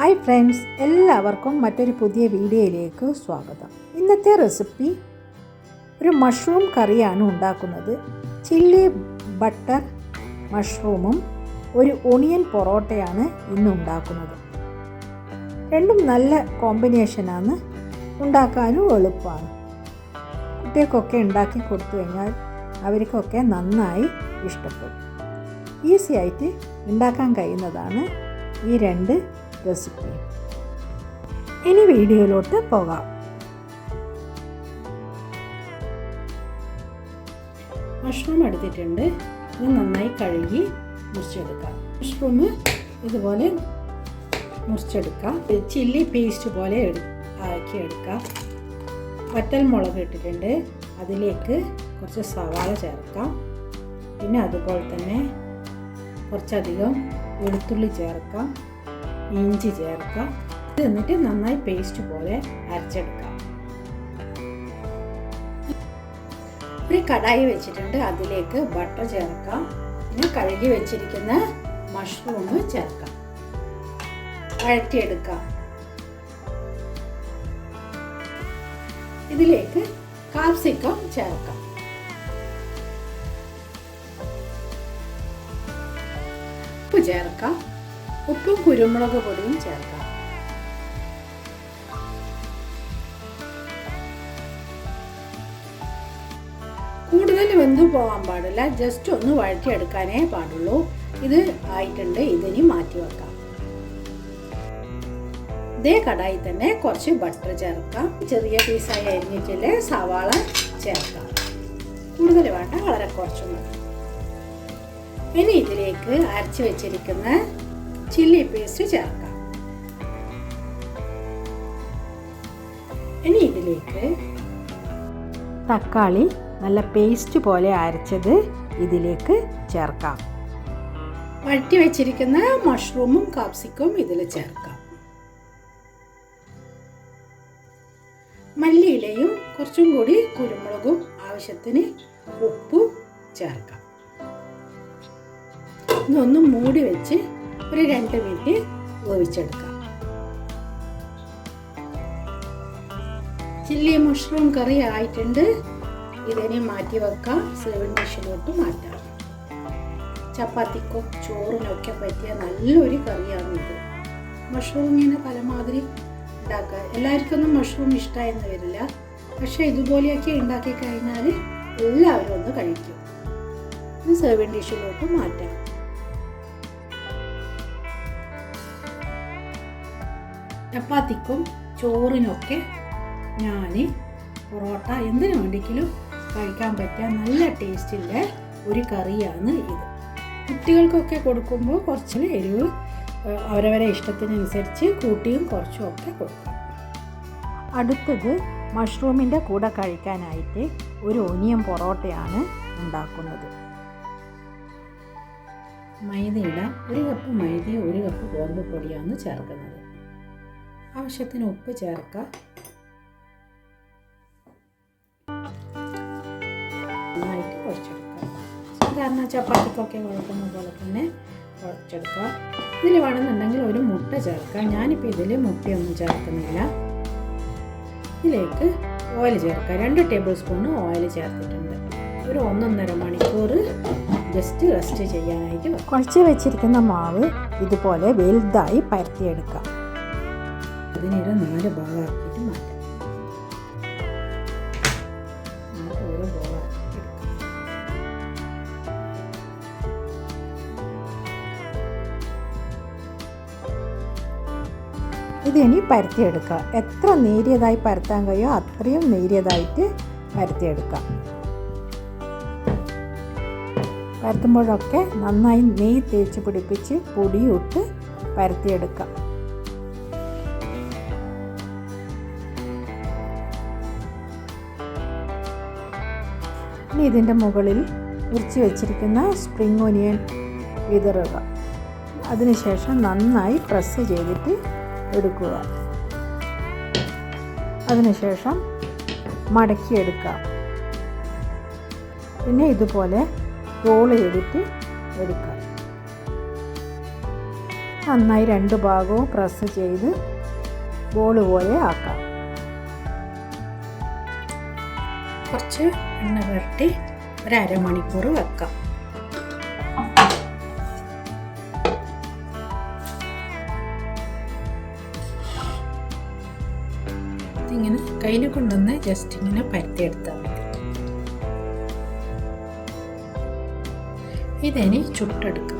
Hi friends എല്ലാവർക്കും മറ്റൊരു പുതിയ വീഡിയോയിലേക്ക് സ്വാഗതം. ഇന്നത്തെ റെസിപ്പി ഒരു മഷ്റൂം കറിയാണ് ഉണ്ടാക്കുന്നത്. ചില്ലി ബട്ടർ മഷ്റൂമും ഒരു ഒണിയൻ പൊറോട്ടയാണ് ഇന്ന് ഉണ്ടാക്കുന്നത്. രണ്ടും നല്ല കോമ്പിനേഷനാണ് ഉണ്ടാക്കാനും എളുപ്പമാണ്. കുട്ടികൾക്കൊക്കെ ഉണ്ടാക്കി കൊടുത്തു കഴിഞ്ഞാൽ അവർക്കൊക്കെ നന്നായി ഇഷ്ടപ്പെടും. ഈസി ആയിട്ട് ഉണ്ടാക്കാൻ കഴിയുന്നതാണ് ഈ രണ്ട് റെസിപ്പി ഇനി വീഡിയോയിലോട്ട് പോകാം. മഷ്റൂം എടുത്തിട്ടുണ്ട്. ഇത് നന്നായി കഴുകി മുറിച്ചെടുക്കാം. മഷ്റൂം ഇതുപോലെ മുറിച്ചെടുക്കാം. ചില്ലി പേസ്റ്റ് പോലെ ആക്കി എടുക്കാം. വറ്റൽ മുളക് ഇട്ടിട്ടുണ്ട്. അതിലേക്ക് കുറച്ച് സവാള ചേർക്കാം. പിന്നെ അതുപോലെ തന്നെ കുറച്ചധികം വെളുത്തുള്ളി ചേർക്കാം. ഇഞ്ചി ചേർക്കാം ഇത് എന്നിട്ട് നന്നായി പേസ്റ്റ് പോലെ അരച്ചെടുക്കാം. ഒരു കടായി വെച്ചിട്ടുണ്ട്. അതിലേക്ക് ബട്ടർ ചേർക്കാം. പിന്നെ കഴുകി വെച്ചിരിക്കുന്ന മഷ്റൂം ചേർക്കാം. വഴറ്റിയെടുക്കാം. ഇതിലേക്ക് കാപ്സിക്കം ചേർക്കാം. ചേർക്കാം. ഉപ്പും കുരുമുളക് പൊടിയും ചേർക്കാം. കൂടുതൽ വെന്തു പോകാൻ പാടില്ല. ജസ്റ്റ് ഒന്ന് വഴറ്റിയെടുക്കാനേ പാടുള്ളൂ. ഇത് ആയിട്ടുണ്ട്. ഇതിനി മാറ്റി വെക്കാം. ഇതേ കടായി തന്നെ കുറച്ച് ബട്ടർ ചേർക്കാം. ചെറിയ പീസായി അരിഞ്ഞിട്ടില്ലേ സവാള ചേർക്കാം. കൂടുതൽ വേണ്ട വളരെ കുറച്ച് മതി. ഇനി ഇതിലേക്ക് അരച്ച് വെച്ചിരിക്കുന്ന ചില്ലി പേസ്റ്റ് ചേർക്കാം. ഇനി ഇതിലേക്ക് തക്കാളി നല്ല പേസ്റ്റ് പോലെ അരച്ചത് ഇതിലേക്ക് ചേർക്കാം. വഴറ്റി വെച്ചിരിക്കുന്ന മഷ്റൂമും കാപ്സിക്കും ഇതിൽ ചേർക്കാം. മല്ലിയിലയും കുറച്ചും കൂടി കുരുമുളകും ആവശ്യത്തിന് ഉപ്പും ചേർക്കാം. ഇതൊന്ന് മൂടി വെച്ച് ഒരു രണ്ട് മിനിറ്റ് വേവിച്ചെടുക്കാം. ചില്ലി മഷ്റൂം കറി ആയിട്ടുണ്ട്. ഇതിനെ മാറ്റി വെക്കാം. സെവൻ ഡിഷിലോട്ട് മാറ്റാം. ചപ്പാത്തിക്കോ ചോറിനൊക്കെ പറ്റിയ നല്ലൊരു കറിയാണ് ഇത്. മഷ്റൂം ഇങ്ങനെ പലമാതിരി ഉണ്ടാക്കുക. എല്ലാവർക്കൊന്നും മഷ്റൂം ഇഷ്ടമായെന്ന് വരില്ല. പക്ഷേ ഇതുപോലെയൊക്കെ ഉണ്ടാക്കി കഴിഞ്ഞാൽ എല്ലാവരും ഒന്ന് കഴിക്കും. സെവൻ ഡിഷിലോട്ട് മാറ്റാം. ചപ്പാത്തിക്കും ചോറിനൊക്കെ ഞാൻ പൊറോട്ട എന്തിനു വേണ്ടിയെങ്കിലും കഴിക്കാൻ പറ്റിയ നല്ല ടേസ്റ്റുള്ള ഒരു കറിയാണ് ഇത്. കുട്ടികൾക്കൊക്കെ കൊടുക്കുമ്പോൾ കുറച്ച് എരിവ് അവരവരെ ഇഷ്ടത്തിനനുസരിച്ച് കൂട്ടിയും കുറച്ചും ഒക്കെ കൊടുക്കാം. അടുത്തത് മഷ്റൂമിന്റെ കൂടെ കഴിക്കാനായിട്ട് ഒരു ഒനിയൻ പൊറോട്ടയാണ് ഉണ്ടാക്കുന്നത്. മൈദയില ഒരു കപ്പ് മൈദ ഒരു കപ്പ് ഗോതമ്പ് പൊടിയാണ് ചേർക്കുന്നത്. ആവശ്യത്തിന് ഉപ്പ് ചേർക്കുക. നന്നായിട്ട് കുഴച്ചെടുക്കുക. സാധാരണ ചപ്പാത്തിക്കൊക്കെ കുഴക്കുന്ന പോലെ തന്നെ കുഴച്ചെടുക്കുക. ഇതിൽ വേണമെന്നുണ്ടെങ്കിൽ ഒരു മുട്ട ചേർക്കുക. ഞാനിപ്പോൾ ഇതിൽ മുട്ടയൊന്നും ചേർക്കുന്നില്ല. ഇതിലേക്ക് ഓയിൽ ചേർക്കുക. രണ്ട് ടേബിൾ സ്പൂൺ ഓയിൽ ചേർത്തിട്ടുണ്ട്. ഒരു ഒന്നൊന്നര മണിക്കൂർ ജസ്റ്റ് റെസ്റ്റ് ചെയ്യാനായിട്ട് കുഴച്ച് വെച്ചിരിക്കുന്ന മാവ് ഇതുപോലെ വലുതായി പരത്തിയെടുക്കാം അതിനൊരു നാല് ഭാഗമാക്കിയിട്ട് മാറ്റാം. ഓരോ എടുക്കാം. ഇതിനി പരത്തിയെടുക്കുക എത്ര നേരിയതായി പരത്താൻ കഴിയുമോ അത്രയും നേരിയതായിട്ട് പരത്തിയെടുക്കാം. പരത്തുമ്പോഴൊക്കെ നന്നായി നെയ്യ് തേച്ച് പിടിപ്പിച്ച് പൊടിയിട്ട് പരത്തിയെടുക്കാം. ഇനി ഇതിന്റെ മുകളിൽ ഉരിച്ച് വെച്ചിരിക്കുന്ന സ്പ്രിംഗ് ഒനിയൻ വിതറുക. അതിനുശേഷം നന്നായി പ്രസ് ചെയ്തിട്ട് എടുക്കുക. അതിനുശേഷം മടക്കിയെടുക്കുക പിന്നെ ഇതുപോലെ റോൾ ചെയ്തിട്ട് എടുക്കുക നന്നായി രണ്ട് ഭാഗവും പ്രസ് ചെയ്ത് ബോൾ പോലെ ആക്കാം. കുറച്ച് എണ്ണ പുരട്ടി ഒരു അരമണിക്കൂർ വെക്കാം. ഇങ്ങനെ കയ്യിൽ കൊണ്ടുവന്ന് ജസ്റ്റ് ഇങ്ങനെ പരത്തിയെടുത്താൽ മതി. ഇതിനി ചുട്ടെടുക്കാം.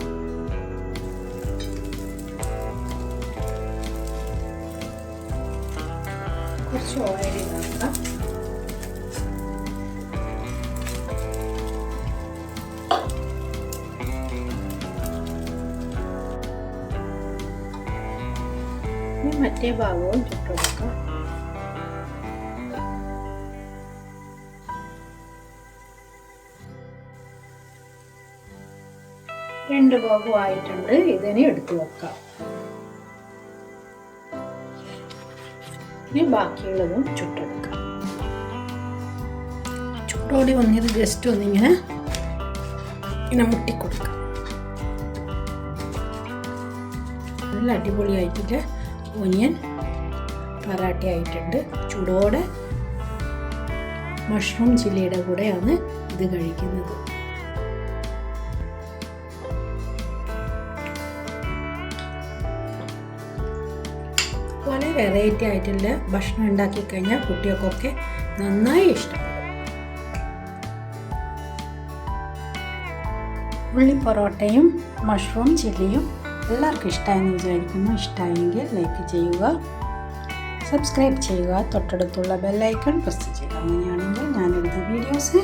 കുറച്ച് ഓയിൽ മറ്റേ ഭാഗവും ചുട്ടെടുക്കാം രണ്ട് ഭാഗവും ആയിട്ടുണ്ട്. ഇതിനെ എടുത്തു വെക്കാം ഇനി ബാക്കിയുള്ളതും ചുട്ടെടുക്കാം. ചുട്ടോടി വന്നത് ജസ്റ്റ് ഒന്നിങ്ങനെ ഇങ്ങനെ മുട്ടിക്കൊടുക്കാം. നല്ല അടിപൊളിയായിട്ടില്ല ഓനിയൻ പറാട്ട ആയിട്ടുണ്ട്. ചൂടോടെ മഷ്റൂം ചില്ലിയുടെ കൂടെയാണ് ഇത് കഴിക്കുന്നത്. പല വെറൈറ്റി ആയിട്ടുള്ള ഭക്ഷണം ഉണ്ടാക്കി കഴിഞ്ഞാൽ കുട്ടികൾക്കൊക്കെ നന്നായി ഇഷ്ടപ്പെടും. ഉള്ളി പൊറോട്ടയും മഷ്റൂം ചില്ലിയും എല്ലാവർക്കും ഇഷ്ടമായെന്ന് വിചാരിക്കുന്നു. ഇഷ്ടമായെങ്കിൽ ലൈക്ക് ചെയ്യുക സബ്സ്ക്രൈബ് ചെയ്യുക. തൊട്ടടുത്തുള്ള ബെല്ലൈക്കൺ പ്രസ് ചെയ്യുക. അങ്ങനെയാണെങ്കിൽ ഞാനെടുത്ത വീഡിയോസ്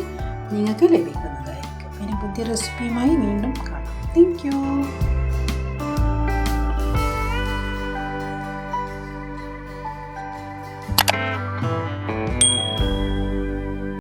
നിങ്ങൾക്ക് ലഭിക്കുന്നതായിരിക്കും. ഇനി പുതിയ റെസിപ്പിയുമായി വീണ്ടും കാണാം. താങ്ക്